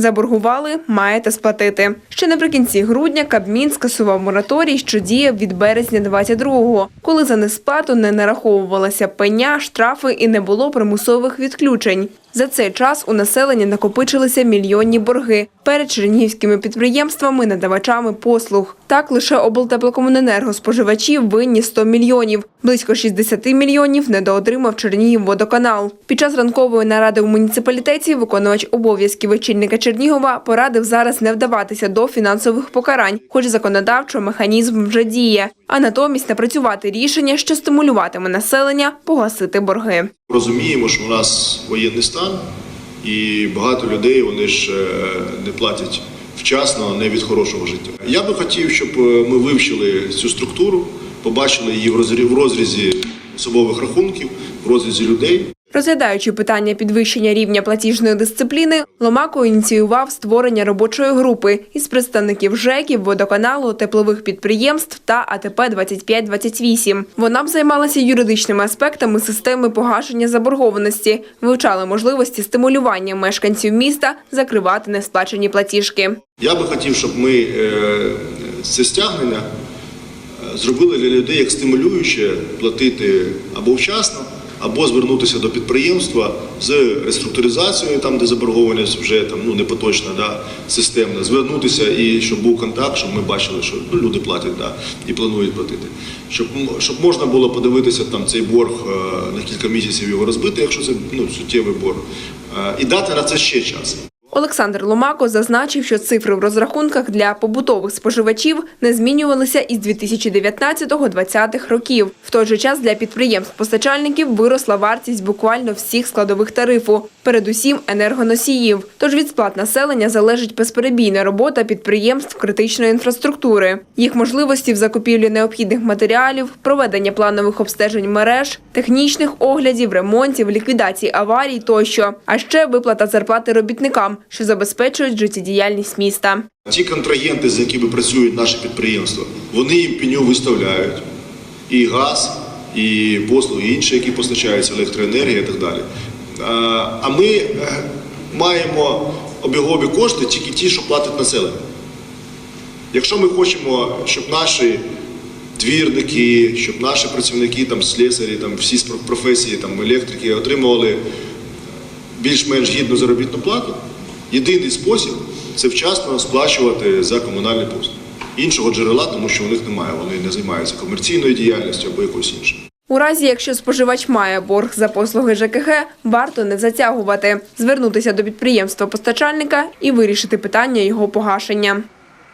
Заборгували, маєте сплатити. Ще наприкінці грудня Кабмін скасував мораторій, що діяв від березня 22-го, коли за несплату не нараховувалася пеня, штрафи і не було примусових відключень. За цей час у населення накопичилися мільйонні борги перед чернігівськими підприємствами, надавачами послуг. Так лише облтеплокомуненерго споживачів винні 100 мільйонів. Близько 60 мільйонів недоотримав Чернігівводоканал. Під час ранкової наради у муніципалітеті виконувач обов'язків очільника Чернігова порадив зараз не вдаватися до фінансових покарань, хоч законодавчо механізм вже діє, а натомість напрацювати рішення, що стимулюватиме населення погасити борги. Розуміємо, що у нас воєнний стан, і багато людей вони ж е, не платять вчасно, не від хорошого життя. Я би хотів, щоб е, ми вивчили цю структуру, побачили її в в розрізі особових рахунків, в розрізі людей. Розглядаючи питання підвищення рівня платіжної дисципліни, Ломако ініціював створення робочої групи із представників ЖЕКів, водоканалу, теплових підприємств та АТП 2528. Вона б займалася юридичними аспектами системи погашення заборгованості, вивчала можливості стимулювання мешканців міста закривати несплачені платіжки. Я би хотів, щоб ми е, це стягнення е, зробили для людей як стимулююче платити або вчасно, або звернутися до підприємства з реструктуризацією, там де заборгованість вже там ну не поточна, да, системна, звернутися і щоб був контакт, щоб ми бачили, що ну, люди платять да, і планують платити. Щоб, щоб можна було подивитися там цей борг е, на кілька місяців його розбити, якщо це ну, суттєвий борг, е, і дати на це ще час. Олександр Ломако зазначив, що цифри в розрахунках для побутових споживачів не змінювалися із 2019-2020 років. В той же час для підприємств-постачальників виросла вартість буквально всіх складових тарифу, передусім енергоносіїв. Тож від сплат населення залежить безперебійна робота підприємств критичної інфраструктури, їх можливості в закупівлі необхідних матеріалів, проведення планових обстежень мереж, технічних оглядів, ремонтів, ліквідації аварій тощо, а ще виплата зарплати робітникам, що забезпечують життєдіяльність міста. Ті контрагенти, з якими працюють наші підприємства, вони їм пеню виставляють і газ, і послуги інші, які постачаються, електроенергія і так далі. А, А ми е, маємо обігові кошти тільки ті, що платить населення. Якщо ми хочемо, щоб наші двірники, щоб наші працівники, там, слесарі, там, всі з професії, там, електрики отримували більш-менш гідну заробітну плату, єдиний спосіб це вчасно сплачувати за комунальні послуги. Іншого джерела, тому що у них немає, вони не займаються комерційною діяльністю або якось іншим. У разі, якщо споживач має борг за послуги ЖКГ, варто не затягувати, звернутися до підприємства-постачальника і вирішити питання його погашення.